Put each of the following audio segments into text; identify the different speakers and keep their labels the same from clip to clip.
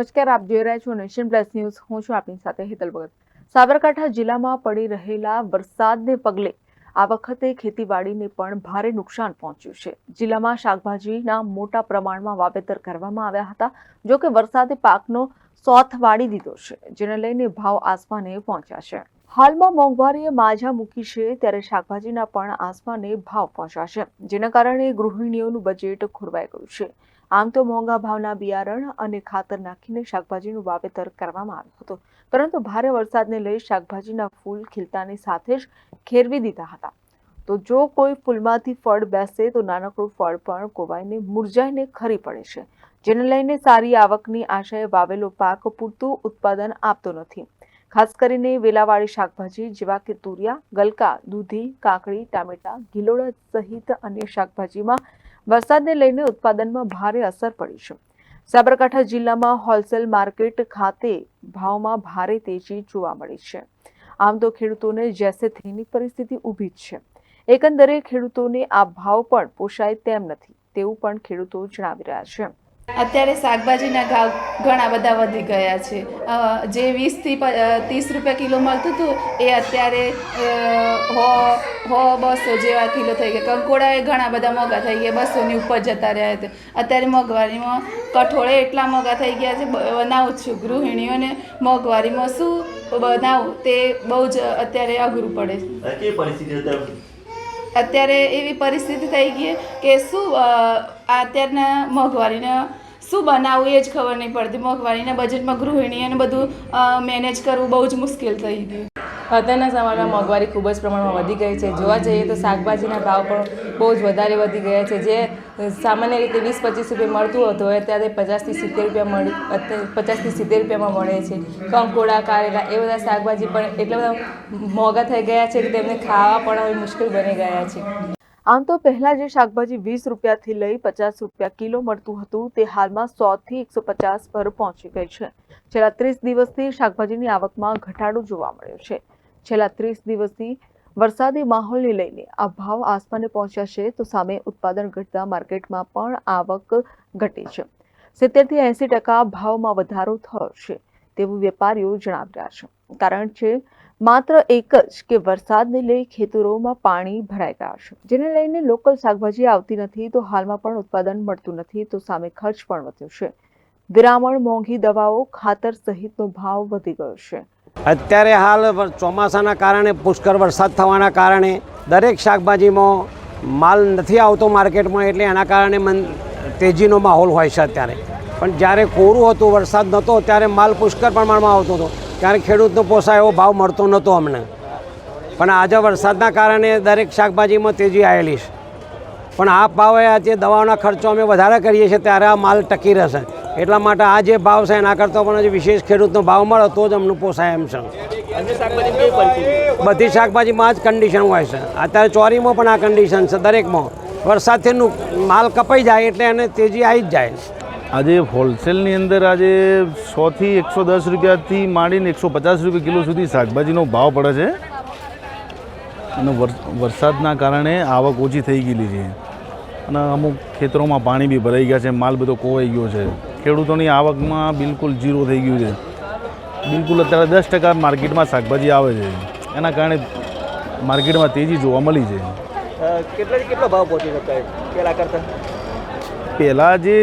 Speaker 1: નમસ્કાર, આપ જોઈ રહ્યા છો નેશન પ્લસ ન્યૂઝ. હું છું આપની સાથે હેતલ ભગત. સાબરકાંઠા જિલ્લામાં પડી રહેલા વરસાદને પગલે આ વખતે ખેતીવાડીને પણ ભારે નુકસાન પહોંચ્યું છે. જિલ્લામાં શાકભાજીના મોટા પ્રમાણમાં વાવેતર કરવામાં આવ્યા હતા, જો કે વરસાદે પાકનો સોથ વાળી દીધો છે, જેને લઈને ભાવ આસમાને પહોંચ્યા છે. હાલમાં મોંઘવારીએ માજા મૂકી છે, ત્યારે શાકભાજીના પણ આસમાને ભાવ પહોંચ્યા છે, જેના કારણે ગૃહિણીઓનું બજેટ ખોરવાઈ ગયું છે. આમ તો મોંઘા ભાવના બિયારણ અને ખાતર નાખીને શાકભાજીનું વાવેતર કરવામાં આવ્યું હતું. પરંતુ ભારે વરસાદને લઈ શાકભાજીના ફૂલ ખીલતાની સાથે જ ખેરવી દીધા હતા. તો જો કોઈ ફૂલમાંથી ફળ બેસે તો નાનકડું ફળ પણ કોવાઈને મુરઝાઈને ખરી પડે છે. જેને લઈને સારી આવકની આશાએ વાવેલો પાક પૂરતું ઉત્પાદન આપતો નથી. ખાસ કરીને વેલાવાળી શાકભાજી જેવા કે તુરિયા, ગલકા, દૂધી, કાકડી, ટામેટા, ગિલોડા સહિત અન્ય શાકભાજીમાં વરસાદને લઈને ઉત્પાદનમાં ભારે અસર પડી છે. સાબરકાંઠા જિલ્લામાં હોલસેલ માર્કેટ ખાતે ભાવમાં ભારે તેજી જોવા મળી છે. આમ તો ખેડૂતોને જેસે થેની પરિસ્થિતિ ઊભી જ છે. એકંદરે ખેડૂતોને આ ભાવ પણ પોષાય તેમ નથી, તેવું પણ ખેડૂતો જણાવી રહ્યા છે.
Speaker 2: અત્યારે શાકભાજીના ભાવ ઘણા બધા વધી ગયા છે. જે વીસથી ત્રીસ રૂપિયા કિલો મળતું હતું એ અત્યારે હો હો બસો જેવા કિલો થઈ ગયા. કંકોડા એ ઘણા બધા મોંઘા થઈ ગયા બસોની ઉપર જતા રહ્યા હતા અત્યારે મોંઘવારીમાં કઠોળે એટલા મોંઘા થઈ ગયા છે બનાવું છું. ગૃહિણીઓને મોંઘવારીમાં શું બનાવું? તે બહુ જ અત્યારે અઘરું પડે છે.
Speaker 3: અત્યારે
Speaker 2: એવી પરિસ્થિતિ થઈ ગઈ કે શું અત્યારના મોંઘવારીને શું બનાવવું એ જ ખબર નહીં પડતી. મોંઘવારીના બજેટમાં ગૃહિણીઓને બધું મેનેજ કરવું બહુ જ મુશ્કેલ થઈ ગયું.
Speaker 4: અત્યારના સમયમાં મોંઘવારી ખૂબ જ પ્રમાણમાં વધી ગઈ છે. જોવા જઈએ તો શાકભાજીના ભાવ પણ બહુ જ વધારે વધી ગયા છે. જે સામાન્ય રીતે વીસ પચીસ રૂપિયા મળતું હતું અત્યારે પચાસથી સિત્તેર રૂપિયા મળી, અત્યારે પચાસથી સિત્તેર રૂપિયામાં મળે છે. કંકોડા, કારેલા એ બધા શાકભાજી પણ એટલા બધા મોંઘા થઈ ગયા છે કે તેમને ખાવા પણ હવે મુશ્કેલ બની ગયા છે.
Speaker 1: આમ તો પહેલા જે શાકભાજી વીસ રૂપિયાથી લઈ પચાસ રૂપિયા કિલો મળતું હતું, તે હાલમાં સો થી એકસો પચાસ પર પહોંચી ગઈ છે. છેલ્લા ત્રીસ દિવસથી શાકભાજીની આવકમાં ઘટાડો જોવા મળ્યો છે. છેલ્લા ત્રીસ દિવસથી વરસાદી માહોલને લઈને આ ભાવ આસમાને પહોંચ્યા છે, તો સામે ઉત્પાદન ઘટતા માર્કેટમાં પણ આવક ઘટી છે. સિત્તેરથી એંસી ટકા ભાવમાં વધારો થયો છે, તેવું વેપારીઓ જણાવી રહ્યા છે. કારણ છે, માત્ર એક જ કે વરસાદને લઈ ખેતરોમાં પાણી ભરાઈ ગયા છે. જેને લઈને લોકલ શાકભાજી આવતી નથી તો હાલમાં પણ ઉત્પાદન મળતું નથી તો સામે ખર્ચ પણ વધ્યો છે. વિરામણ મોંઘી દવાઓ, ખાતર સહિતનો ભાવ વધી ગયો છે.
Speaker 5: અત્યારે હાલ ચોમાસાના કારણે, પુષ્કળ વરસાદ થવાના કારણે દરેક શાકભાજીમાં માલ નથી આવતો માર્કેટમાં એટલે એના કારણે મન, તેજીનો માહોલ હોય છે અત્યારે. પણ જ્યારે કોરું હતું, વરસાદ નહોતો ત્યારે માલ પુષ્કળ પ્રમાણમાં આવતો હતો. ત્યારે ખેડૂતનો પોસાય એવો ભાવ મળતો નહોતો અમને. પણ આજે વરસાદના કારણે દરેક શાકભાજીમાં તેજી આવેલી છે. પણ આ ભાવે આજે દવાઓના ખર્ચો અમે વધારે કરીએ છીએ ત્યારે આ માલ ટકી રહેશે. એટલા માટે આ જે ભાવ છે એના કરતાં પણ હજી વિશેષ ખેડૂતનો ભાવ મળે તો જ અમને પોસાય એમ છે. બધી શાકભાજીમાં જ કન્ડિશન હોય છે. અત્યારે ચોરીમાં પણ આ કન્ડિશન છે દરેકમાં. વરસાદથી માલ કપાઈ જાય એટલે એને તેજી આવી જ જાય
Speaker 6: આજે હોલસેલની અંદર આજે સોથી એકસો દસ રૂપિયાથી માંડીને એકસો પચાસ રૂપિયા કિલો સુધી શાકભાજીનો ભાવ પડે છે. અને વર- વરસાદના કારણે આવક ઓછી થઈ ગયેલી છે. અને અમુક ખેતરોમાં પાણી બી ભરાઈ ગયા છે, માલ બધો કોવાઈ ગયો છે. ખેડૂતોની આવકમાં બિલકુલ ઝીરો થઈ ગયું છે. બિલકુલ અત્યારે દસ ટકા માર્કેટમાં શાકભાજી આવે છે. એના કારણે માર્કેટમાં તેજી જોવા મળી છે.
Speaker 3: કેટલા કેટલો ભાવ પહોંચી શકાય? પહેલાં કરતા?
Speaker 6: પહેલાં જે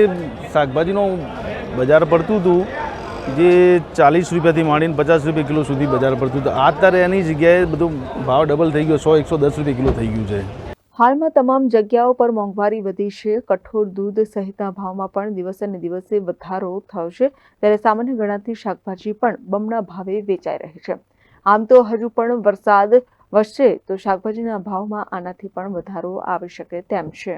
Speaker 6: શાકભાજીનું બજાર પડતું હતું, જે ચાલીસ રૂપિયાથી માંડીને પચાસ રૂપિયા કિલો સુધી બજાર પડતું હતું અત્યારે એની જગ્યાએ બધું ભાવ ડબલ થઈ ગયો, સો, એકસો દસ રૂપિયા કિલો થઈ ગયું છે.
Speaker 1: હાલમાં તમામ જગ્યાઓ પર મોંઘવારી વધી છે, કઠોળ દૂધ સહિતના ભાવમાં પણ દિવસે ને દિવસે વધારો થયો છે ત્યારે સામાન્ય ગણાતી શાકભાજી પણ બમણા ભાવે વેચાઈ રહી છે. આમ તો હજુ પણ વરસાદ વધશે તો શાકભાજીના ભાવમાં આનાથી પણ વધારો આવી શકે તેમ છે.